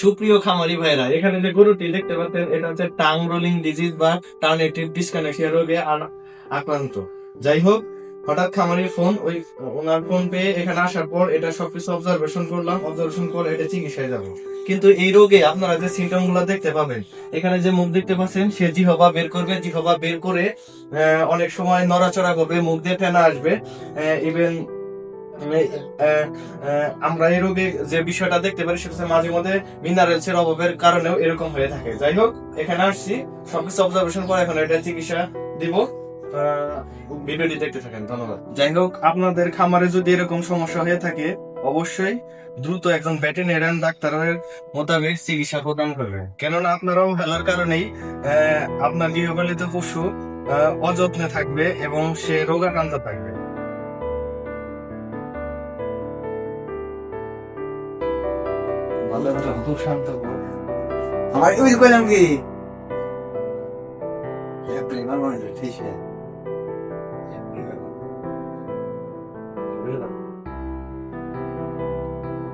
সুপ্রিয় খামারি ভাইরা, এখানে যে গরুটি দেখতে পাচ্ছেন, এটা হচ্ছে টাং রোলিং ডিজিজ বা টার্নেটিভ ডিসকানেকশন রোগে আক্রান্ত। যাই হোক, হঠাৎ খামারির ফোন ওই ওনার ফোন পেয়ে এখানে আসার পর এটা সবকিছু অবজারভেশন করলাম অবজারভেশন করে এটা চিকিৎসায় যাব। কিন্তু এই রোগে আপনারা যে সিমটমগুলো দেখতে পাবেন, এখানে যে মুখ দেখতে পাচ্ছেন, সে জিহবা বের করবে, জিহবা বের করে অনেক সময় নড়াচড়া করবে, মুখ দিয়ে ফেনা আসবে ইভেন আমরা এই রোগে যে বিষয়টা দেখতে পারি সেটা মাঝে মধ্যে মিনারেলস এর অভাবের কারণেও এরকম হয়ে থাকে। যাই হোক, এখানে আসছি। সবকিছু অবজারভেশন করে এখন এটা চিকিৎসা দিব। ভিডিওটি দেখতে থাকেন। ধন্যবাদ। যাই হোক, আপনাদের খামারে যদি এরকম সমস্যা হয়ে থাকে, অবশ্যই দ্রুত একজন ভেটেরিনারিয়ান ডাক্তারের মোতাবেক চিকিৎসা প্রদান করবে। কেননা আপনারাও হেলার কারণেই আপনার গৃহপালিত পশু অযত্নে থাকবে এবং সে রোগাক্রান্ত থাকবে। ভালো খুব শান্ত আমার ওই কইলাম কি? প্রেমার মনে ঠিক আছে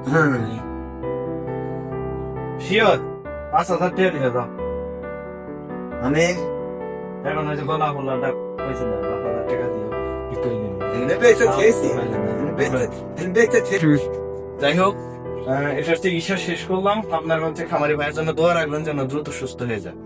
হ্যাঁ শিওর? পাঁচ হাজার টাকা দিয়ে দাও। আমি এখন ওই গলা ফোলাটা হয়েছে না পাঁচ হাজার টাকা দিয়ে যাই হোক। আহ, হচ্ছে ঈশা শেষ করলাম। আপনার হচ্ছে খামারি ভাইয়ের জন্য দোয়া রাখবেন যেন দ্রুত সুস্থ হয়ে যায়।